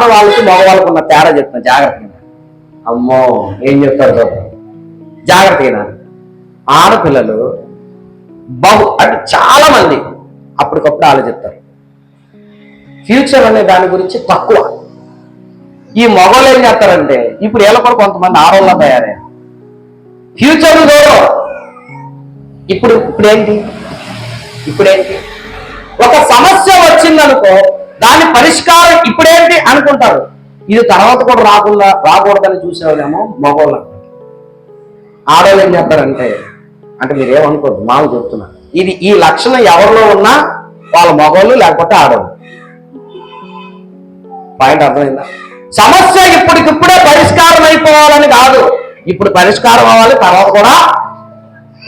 ఆడవాళ్ళకి మగవాళ్ళకు ఉన్న తేడా చెప్తున్నా జాగ్రత్తగా అమ్మో ఏం చెప్తారు చూద్దాం జాగ్రత్తగా ఆడపిల్లలు బహు అంటే చాలా మంది అప్పటికప్పుడు ఆలోచిస్తారు. ఫ్యూచర్ అనే దాని గురించి తక్కువ. ఈ మగవాళ్ళు ఏం చేస్తారంటే ఇప్పుడు వీళ్ళ కూడా కొంతమంది ఆడవాళ్ళ తయారయ్యారు. ఫ్యూచర్ గౌరవం ఇప్పుడు ఇప్పుడేంటి? ఇప్పుడేంటి? ఒక సమస్య వచ్చిందనుకో దాని పరిష్కారం ఇప్పుడేంటి అనుకుంటారు? ఇది తర్వాత కూడా రాకుండా రాకూడదని చూసేవాళ్ళేమో మగవాళ్ళు ఆడవాళ్ళు ఏం చేస్తారంటే అంటే మీరు ఏమనుకోద్దు మామూలు చెప్తున్నారు ఇది ఈ లక్షణం ఎవరిలో ఉన్నా వాళ్ళ మగవాళ్ళు లేకపోతే ఆడవాళ్ళు. పాయింట్ అర్థమైందా? సమస్య ఇప్పటికిప్పుడే పరిష్కారం అయిపోవాలని కాదు. ఇప్పుడు పరిష్కారం అవ్వాలి తర్వాత కూడా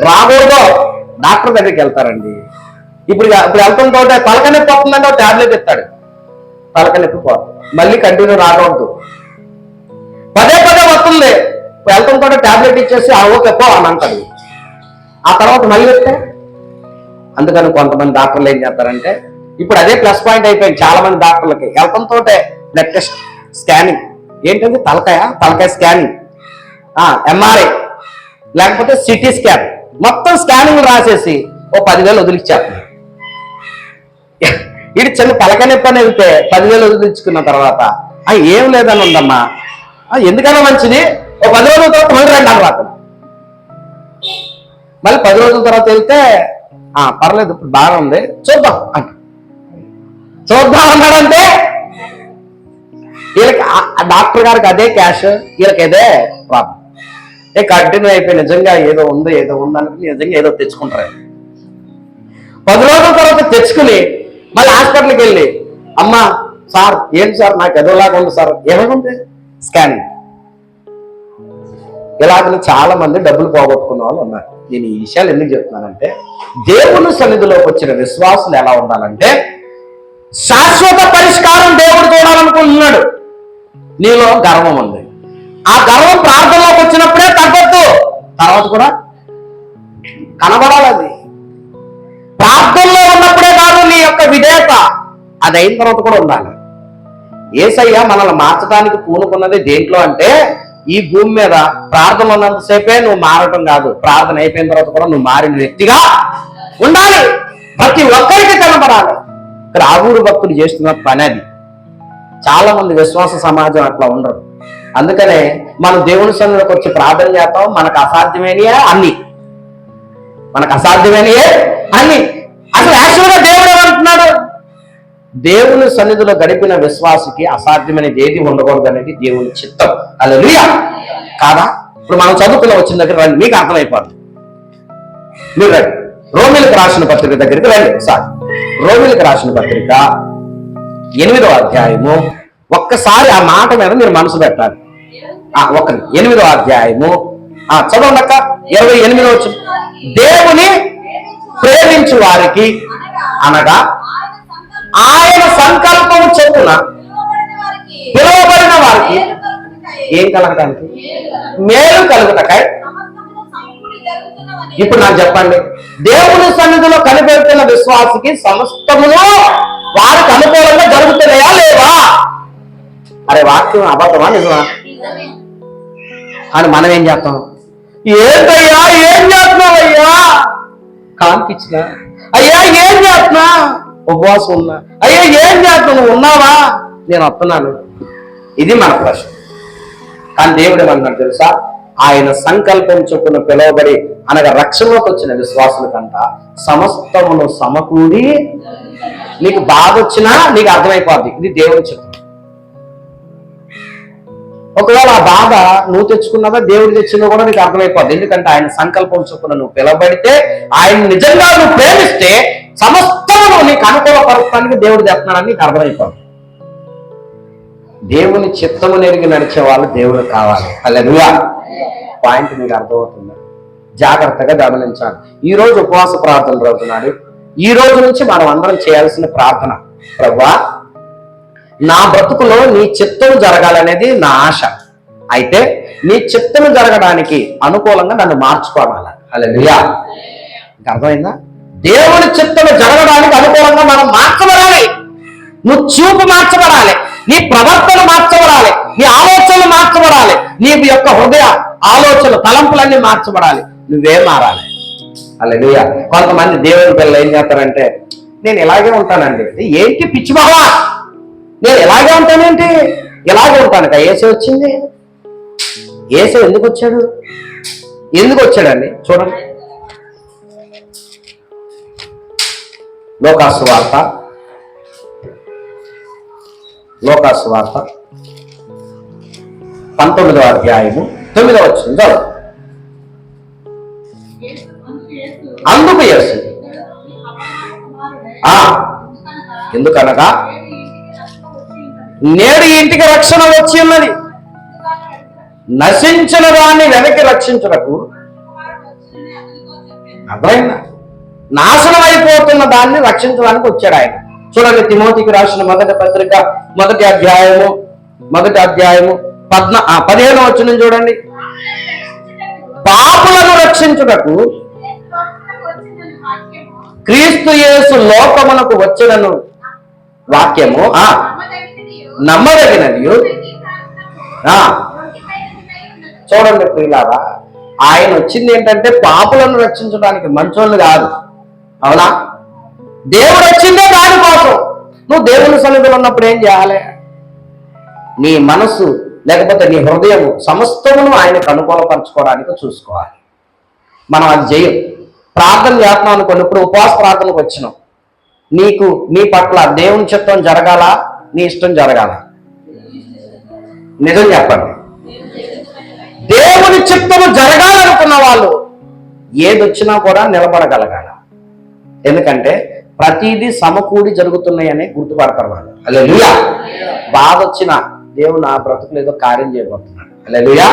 రాకూడదు. డాక్టర్ దగ్గరికి వెళ్తారండి. ఇప్పుడు ఇప్పుడు వెళ్తుంటే తలకనే పోతుందంటే ఒక టాబ్లెట్ ఇస్తాడు. తలక నొప్పి పోతుంది మళ్ళీ కంటిన్యూ రాకూడదు పదే పదే వస్తుంది. వెళ్తుంటాడు టాబ్లెట్ ఇచ్చేసి ఆ ఓకే పో అని అంటాడు. ఆ తర్వాత మళ్ళీ వస్తే? అందుకని కొంతమంది డాక్టర్లు ఏం చేస్తారంటే ఇప్పుడు అదే ప్లస్ పాయింట్ అయిపోయింది చాలా మంది డాక్టర్లకి వెళ్తంతో బ్లడ్ టెస్ట్ స్కానింగ్. ఏంటంటే తలకాయ? తలకాయ స్కానింగ్. ఎంఆర్ఐ లేకపోతే సిటీ స్కాన్ మొత్తం స్కానింగ్ రాసేసి ఓ పదివేలు వదిలిచ్చారు ఇటు చిన్న తలకాయ పని వెళ్తే పదివేలు వదిలించుకున్న తర్వాత ఆ ఏం లేదని ఉందమ్మా. ఎందుకన్నా మంచిది. ఓ పది రోజుల తర్వాత మళ్ళీ రండి అన్నమాట మళ్ళీ పది రోజుల తర్వాత వెళ్తే ఆ పర్లేదు ఇప్పుడు బాగా ఉంది. చూద్దాం అంట. చూద్దాం అన్నాడంటే వీళ్ళకి డాక్టర్ గారికి అదే క్యాష్ వీళ్ళకి అదే ప్రాబ్లం. ఏ కంటిన్యూ అయిపోయి నిజంగా ఏదో ఉంది ఏదో ఉంది అనుకుని నిజంగా ఏదో తెచ్చుకుంటారు. పది రోజుల తర్వాత తెచ్చుకుని మళ్ళీ హాస్పిటల్కి వెళ్ళి అమ్మా సార్ ఏంటి సార్ నాకు ఎదోలాగా ఉంది సార్. ఏమైంది స్కానింగ్ ఇలాగ చాలా మంది డబ్బులు పోగొట్టుకున్న వాళ్ళు ఉన్నారు. నేను ఈ విషయాలు ఎందుకు చెప్తున్నానంటే దేవుని సన్నిధిలోకి వచ్చిన విశ్వాసులు ఎలా ఉండాలంటే శాశ్వత పరిష్కారం దేవుడు చూడాలనుకుంటున్నాడు. నీలో గర్వం ఉంది. ఆ గర్వం ప్రార్థనలోకి వచ్చినప్పుడే తగ్గొద్దు. తర్వాత కూడా కనబడాలి అది. విధేయత. అది అయిన తర్వాత కూడా ఉండాలి. ఏసయ్య మనల్ని మార్చడానికి పూనుకున్నది దేంట్లో అంటే ఈ భూమి మీద ప్రార్థన ఉన్నంతసేపే నువ్వు మారటం కాదు. ప్రార్థన అయిపోయిన తర్వాత కూడా నువ్వు మారిన వ్యక్తిగా ఉండాలి. ప్రతి ఒక్కరికి కనబడాలి ఇక్కడ ఆగూరు భక్తులు చేస్తున్న పని అది. చాలా మంది విశ్వాస సమాజం అట్లా ఉండరు. అందుకనే మనం దేవుని సన్నిధికి వచ్చి ప్రార్థన చేస్తాం మనకు అసాధ్యమైనయే అన్ని. మనకు అసాధ్యమైనయే అన్ని. అసలు యాక్చువల్గా దేవుడు ఏమంటున్నాడు దేవుని సన్నిధిలో గడిపిన విశ్వాసికి అసాధ్యమైనది ఏది ఉండకూడదు అనేది దేవుని చిత్తం. అలా కాదా? ఇప్పుడు మనం చదువుకున్న వచ్చిన దగ్గర రండి. మీకు అర్థమైపోతుంది. మీరు రండి. రోమిలకు రాసిన పత్రిక దగ్గరికి రండి. సార్ రోమిలకు రాసిన పత్రిక ఎనిమిదో అధ్యాయము. ఒక్కసారి ఆ మాట మీద మీరు మనసు పెట్టాలి. ఆ ఒక్క ఎనిమిదో అధ్యాయము. ఆ చదవండి అక్క. ఇరవై ఎనిమిదో వచ్చి దేవుని ప్రేమించు వారికి అనగా ఆయన సంకల్పం చొప్పున పిలువబడిన వారికి ఏం కలగడానికి మేలు కలుగుటకాయ ఇప్పుడు నాకు చెప్పండి. దేవుని సన్నిధిలో కనిపెడుతున్న విశ్వాసికి సమస్తములో వారికి అనుకూలంగా జరుగుతున్నాయా లేవా? అరే వాక్యం అబద్ధమా నిజమా? అని మనం ఏం చేస్తాం? ఏంటయ్యా ఏం చేస్తున్నావయ్యా? కాంకిచ్చిన అయ్యా ఏం చేస్తున్నా? ఉపవాసం ఉన్నా అయ్యా ఏం చేస్తున్నావు నువ్వు ఉన్నావా? నేను వస్తున్నాను. ఇది మన ప్రశ్న. కానీ దేవుడు ఏమన్నాడు తెలుసా? ఆయన సంకల్పం చొప్పున పిలువబడి అనగా రక్షణలోకి వచ్చిన విశ్వాసుల కంట సమస్తమును సమకూడి నీకు బాధ వచ్చినా నీకు అర్థమైపోద్ది. ఇది దేవుడు చిత్తం ఒకవేళ ఆ బాధ నువ్వు తెచ్చుకున్నదా దేవుడు తెచ్చిందో కూడా నీకు అర్థమైపోద్ది. ఎందుకంటే ఆయన సంకల్పం చొప్పున నువ్వు పిలబడితే ఆయన నిజంగా నువ్వు ప్రేమిస్తే సమస్తము నీకు అనుకూల పరచడానికి దేవుడు తెస్తున్నాడని నీకు అర్థమైపోద్ది. దేవుని చిత్తము నెరిగి నడిచే వాళ్ళు దేవుడు కావాలి. అలా పాయింట్ నీకు అర్థమవుతుంది. జాగ్రత్తగా గమనించాలి. ఈ రోజు ఉపవాస ప్రార్థన రోజు నాడు ఈ రోజు నుంచి మనం అందరం చేయాల్సిన ప్రార్థన. ప్రభా నా బ్రతుకులో నీ చిత్తం జరగాలనేది నా ఆశ. అయితే నీ చిత్తం జరగడానికి అనుకూలంగా నన్ను మార్చుకోవాలి? అలా అర్థమైందా? దేవుని చిత్తం జరగడానికి అనుకూలంగా మనం మార్చబడాలి. నువ్వు చూపు మార్చబడాలి. నీ ప్రవర్తన మార్చబడాలి. నీ ఆలోచనలు మార్చబడాలి. నీ యొక్క హృదయ ఆలోచన తలంపులన్నీ మార్చబడాలి. నువ్వే మారాలి. అలా కొంతమంది దేవుని పిల్లలు ఏం చేస్తారంటే నేను ఇలాగే ఉంటానండి. ఏంటి పిచ్చిబావా? నేను ఎలాగే ఉంటానేంటి? ఎలాగే ఉంటాను ఏసే వచ్చింది. ఏసే ఎందుకు వచ్చాడు? ఎందుకు వచ్చాడండి? చూడండి. లోకాసు వార్త. లోకాసు వార్త. పంతొమ్మిదవ అధ్యాయము తొమ్మిదవ వచ్చింది చదువు. అందుకు యేసు. ఆ ఎందుకనగా? నేడు ఇంటికి రక్షణ వచ్చి ఉన్నది. నశించిన దాన్ని వెనక్కి రక్షించుటకు అర్థమైందా? నాశనం అయిపోతున్న దాన్ని రక్షించడానికి వచ్చాడు ఆయన. చూడండి తిమోతికి రాసిన మొదటి పత్రిక మొదటి అధ్యాయము మొదటి అధ్యాయము పద్న ఆ, పదిహేను వచ్చిన చూడండి. పాపులను రక్షించుటకు క్రీస్తు యేసు లోకమునకు వచ్చినను వాక్యము ఆ నమ్మదగినది. ఆ. చూడండి ప్రియులారా ఆయన వచ్చింది ఏంటంటే పాపులను రక్షించడానికి మంచోళ్ళు కాదు. అవునా? దేవుడు వచ్చిందే దానికోసం నువ్వు దేవుని సన్నిధిలో ఉన్నప్పుడు ఏం చేయాలి? నీ మనసు లేకపోతే నీ హృదయం సమస్తమును ఆయనకు అనుకూలపరచుకోవడానికి చూసుకోవాలి. మనం అది చేయం. ప్రార్థన చేస్తున్నాం అనుకోండి ఇప్పుడు ఉపవాస ప్రార్థనకు వచ్చినాం. నీకు నీ పట్ల దేవుని చిత్తం జరగాల? నీ ఇష్టం జరగాల. నిజం చెప్పండి. దేవుని చిత్తము జరగాలనుకున్న వాళ్ళు ఏది వచ్చినా కూడా నిలబడగలగాల. ఎందుకంటే ప్రతిదీ సమకూడి జరుగుతున్నాయని గుర్తుపడతారు వాళ్ళు. అల్లెలుయా బాధ వచ్చినా దేవుడు నా బ్రతుకులు ఏదో కార్యం చేయబోతున్నాడు. అల్లెలుయా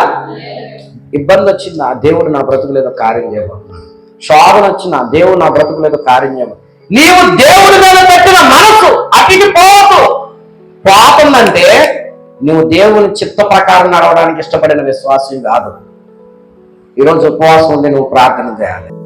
ఇబ్బంది వచ్చిందా దేవుడు నా బ్రతుకులు ఏదో కార్యం చేయబోతున్నాడు. శోభన వచ్చినా దేవుడు నా బ్రతుకులు ఏదో కార్యం చేయబోతున్నాడు. నీవు దేవుడి మీద పెట్టిన మనసు అతికి పోవద్దు. పాపం అంటే నువ్వు దేవుని చిత్త ప్రకారం నడవడానికి ఇష్టపడిన విశ్వాసం కాదు. ఈరోజు ఉపవాసం ఉండి నువ్వు ప్రార్థన చేయాలి.